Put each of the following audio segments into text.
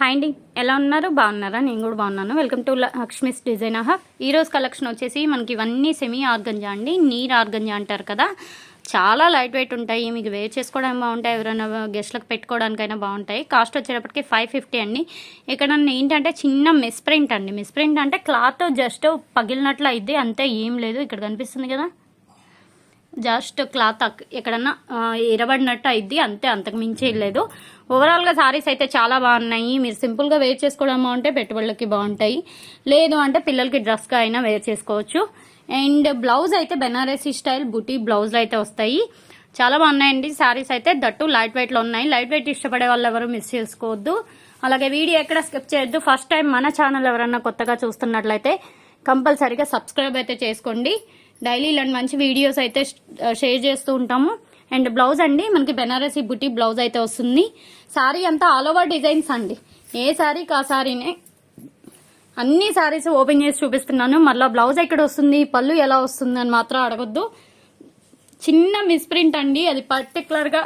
Hi అండి ఎలా ఉన్నారు? బాగున్నారా? నేను కూడా బాగున్నాను. Welcome to Lakshmi's design hub ఈరోజు కలెక్షన్ వచ్చేసి మనకి ఇవన్నీ సెమీ ఆర్గంజా అండి. నీర్ ఆర్గంజా అంటారు కదా. చాలా లైట్ వెయిట్ ఉంటాయి. మీకు వేర్ చేసుకోవడానికి బాగుంటాయి. ఎవరైనా గెస్ట్లకు పెట్టుకోవడానికైనా బాగుంటాయి. కాస్ట్ వచ్చేటప్పటికి ఫైవ్ ఫిఫ్టీ అండి. ఇక్కడ ఏంటంటే చిన్న మిస్ప్రింట్ అండి. మిస్ప్రింట్ అంటే క్లాత్ జస్ట్ పగిలినట్లు అయితే అంతే ఏం లేదు. ఇక్కడ కనిపిస్తుంది కదా. జస్ట్ క్లాత్ అక్- ఎక్కడన్నా ఇరబడినట్టు అయింది అంతే అంతకు మించి లేదు. ఓవరాల్గా సారీస్ అయితే చాలా బాగున్నాయి. మీరు సింపుల్గా వేర్ చేసుకోవడం బాగుంటే పెట్టుబడులకి బాగుంటాయి. లేదు అంటే పిల్లలకి డ్రెస్గా అయినా వేర్ చేసుకోవచ్చు. అండ్ బ్లౌజ్ అయితే బెనారసీ స్టైల్ బుటీ బ్లౌజ్లు అయితే వస్తాయి. చాలా బాగున్నాయండి సారీస్ అయితే. దట్టు లైట్ వెయిట్లో ఉన్నాయి. లైట్ వెయిట్ ఇష్టపడే వాళ్ళు ఎవరు మిస్ చేసుకోవద్దు. అలాగే వీడియో ఎక్కడ స్కిప్ చేయొద్దు. ఫస్ట్ టైం మన ఛానల్ ఎవరన్నా కొత్తగా చూస్తున్నట్లయితే కంపల్సరీగా సబ్స్క్రైబ్ అయితే చేసుకోండి. డైలీ ఇలాంటి మంచి వీడియోస్ అయితే షేర్ చేస్తూ ఉంటాము. అండ్ బ్లౌజ్ అండి మనకి బెనారసీ బుటీ బ్లౌజ్ అయితే వస్తుంది. సారీ అంతా ఆల్ ఓవర్ డిజైన్స్ అండి. ఏ శారీకి ఆ శారీనే అన్ని శారీస్ ఓపెన్ చేసి చూపిస్తున్నాను. మళ్ళీ బ్లౌజ్ ఎక్కడ వస్తుంది పళ్ళు ఎలా వస్తుంది అని మాత్రం అడగొద్దు. చిన్న మిస్ప్రింట్ అండి అది పర్టికులర్గా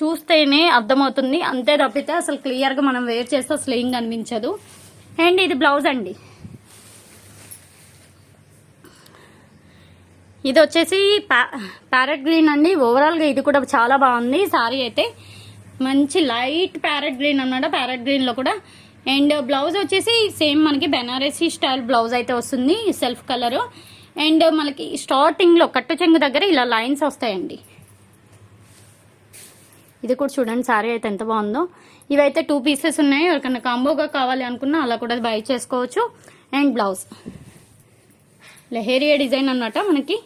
చూస్తేనే అర్థమవుతుంది. అంతే తప్పితే అసలు క్లియర్గా మనం వేర్ చేస్తే అసలు ఏం కనిపించదు. అండ్ ఇది బ్లౌజ్ అండి. ఇది వచ్చేసి ప్యా ప్యారెట్ గ్రీన్ అండి. ఓవరాల్గా ఇది కూడా చాలా బాగుంది. సారీ అయితే మంచి లైట్ ప్యారెట్ గ్రీన్ అన్నమాట. ప్యారెట్ గ్రీన్లో కూడా. అండ్ బ్లౌజ్ వచ్చేసి సేమ్ మనకి బెనారసీ స్టైల్ బ్లౌజ్ అయితే వస్తుంది. Self colour. అండ్ మనకి స్టార్టింగ్లో కట్టు చెంగు దగ్గర ఇలా లైన్స్ వస్తాయండి. ఇది కూడా చూడండి సారీ అయితే ఎంత బాగుందో. ఇవైతే టూ పీసెస్ ఉన్నాయి. ఎవరికైనా కాంబోగా కావాలి అనుకున్నా అలా కూడా బై చేసుకోవచ్చు. And blouse. లహేరియా డిజైన్ అనమాట మనకి.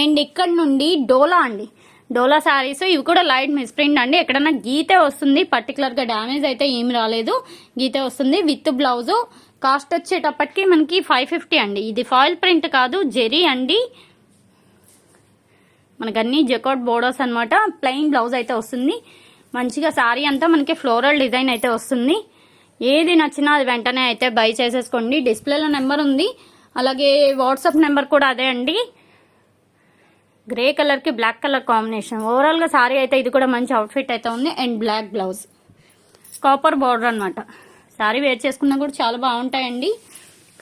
అండ్ ఇక్కడ నుండి డోలా అండి. డోలా శారీస్ ఇవి కూడా లైట్ మిస్ప్రింట్ అండి. ఎక్కడన్నా గీతే వస్తుంది పర్టికులర్గా డ్యామేజ్ అయితే ఏమి రాలేదు. గీతే వస్తుంది విత్ బ్లౌజు కాస్ట్ వచ్చేటప్పటికి మనకి ఫైవ్ ఫిఫ్టీ అండి. ఇది ఫాయిల్ ప్రింట్ కాదు జెరీ అండి. మనకు అన్ని జెకాట్ బోర్డర్స్ అనమాట ప్లెయిన్ బ్లౌజ్ అయితే వస్తుంది. మంచిగా శారీ అంతా మనకి ఫ్లోరల్ డిజైన్ అయితే వస్తుంది. ఏది నచ్చినా అది వెంటనే అయితే బై చేసేసుకోండి. డిస్ప్లేలో నెంబర్ ఉంది. అలాగే వాట్సాప్ నెంబర్ కూడా అదే అండి. గ్రే కలర్కి బ్లాక్ కలర్ కాంబినేషన్. ఓవరాల్గా సారీ అయితే ఇది కూడా మంచి అవుట్ఫిట్ అయితే ఉంది. And black blouse copper border అనమాట సారీ వేర్ చేసుకున్నా కూడా చాలా బాగుంటాయండి.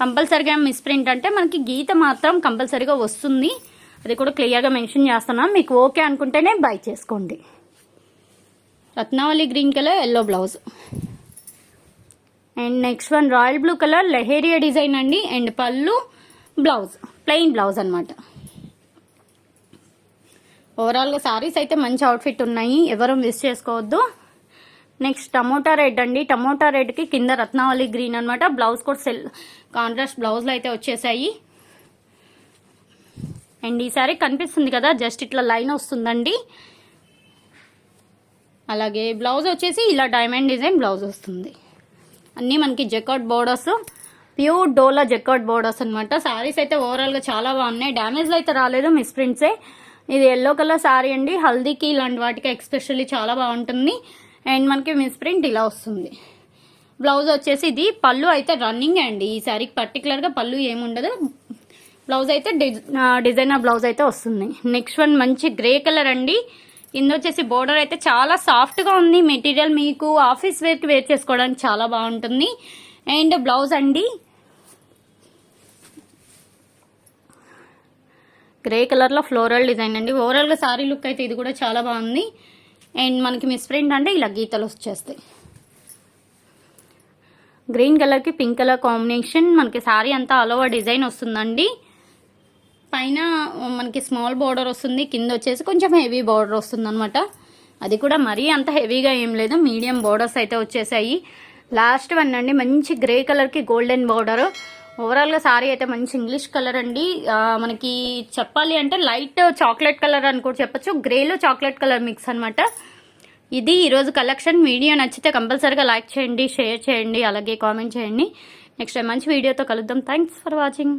కంపల్సరిగా మిస్ప్రింట్ అంటే మనకి గీత మాత్రం కంపల్సరీగా వస్తుంది. అది కూడా క్లియర్గా మెన్షన్ చేస్తున్నాం. మీకు ఓకే అనుకుంటేనే బై చేసుకోండి. Ratnavali green colour yellow blouse and next one royal blue colour lehariya design అండి. అండ్ పళ్ళు బ్లౌజ్ ప్లెయిన్ బ్లౌజ్ అనమాట ఓవరాల్గా శారీస్ అయితే మంచి అవుట్ఫిట్ ఉన్నాయి. ఎవరు మిస్ చేసుకోవద్దు. నెక్స్ట్ టమోటా రెడ్ అండి. టమోటా రెడ్కి కింద రత్నావళి గ్రీన్ అనమాట బ్లౌజ్ కూడా సెల్ కాంట్రాస్ట్ బ్లౌజ్లు అయితే వచ్చేసాయి. అండ్ ఈ సారీ కనిపిస్తుంది కదా జస్ట్ ఇట్లా లైన్ వస్తుందండి. అలాగే బ్లౌజ్ వచ్చేసి ఇలా డైమండ్ డిజైన్ బ్లౌజ్ వస్తుంది. అన్నీ మనకి jacquard borders pure dola jacquard borders అనమాట సారీస్ అయితే ఓవరాల్గా చాలా బాగున్నాయి. డ్యామేజ్ అయితే రాలేదు మిస్ప్రింట్సే ఇది ఎల్లో కలర్ శారీ అండి. హల్దీకి ఇలాంటి వాటికి ఎక్స్పెషల్లీ చాలా బాగుంటుంది. అండ్ మనకి మిస్ప్రింట్ ఇలా వస్తుంది. బ్లౌజ్ వచ్చేసి ఇది. పళ్ళు అయితే రన్నింగ్ అండి. ఈ శారీకి పర్టికులర్గా పళ్ళు ఏముండదు. బ్లౌజ్ అయితే డిజైనర్ బ్లౌజ్ అయితే వస్తుంది. నెక్స్ట్ వన్ మంచి గ్రే కలర్ అండి. ఇందు వచ్చేసి బోర్డర్ అయితే చాలా సాఫ్ట్గా ఉంది. మెటీరియల్ మీకు ఆఫీస్ వేర్కి వేర్ చేసుకోవడానికి చాలా బాగుంటుంది. అండ్ బ్లౌజ్ అండి. గ్రే కలర్లో ఫ్లోరల్ డిజైన్ అండి. ఓవరాల్గా సారీ లుక్ అయితే ఇది కూడా చాలా బాగుంది. అండ్ మనకి మిస్ప్రింట్ అంటే ఇలా గీతలు వచ్చేస్తాయి. గ్రీన్ కలర్కి పింక్ కలర్ కాంబినేషన్. మనకి సారీ అంతా ఆల్ ఓవర్ డిజైన్ వస్తుందండి. పైన మనకి స్మాల్ బార్డర్ వస్తుంది. కింద వచ్చేసి కొంచెం హెవీ బార్డర్ వస్తుంది అనమాట అది కూడా మరీ అంత హెవీగా ఏం లేదు. మీడియం బార్డర్స్ అయితే వచ్చేసాయి. లాస్ట్ వన్ అండి. మంచి గ్రే కలర్కి గోల్డెన్ బార్డర్. ఓవరాల్గా సారీ అయితే మంచి ఇంగ్లీష్ కలర్ అండి. మనకి చెప్పాలి అంటే లైట్ చాక్లెట్ కలర్ అని కూడా గ్రేలో చాక్లెట్ కలర్ మిక్స్ అనమాట ఇది ఈరోజు కలెక్షన్ వీడియో నచ్చితే కంపల్సరీగా లైక్ చేయండి షేర్ చేయండి అలాగే కామెంట్ చేయండి. నెక్స్ట్ మంచి వీడియోతో కలుద్దాం. Thanks for watching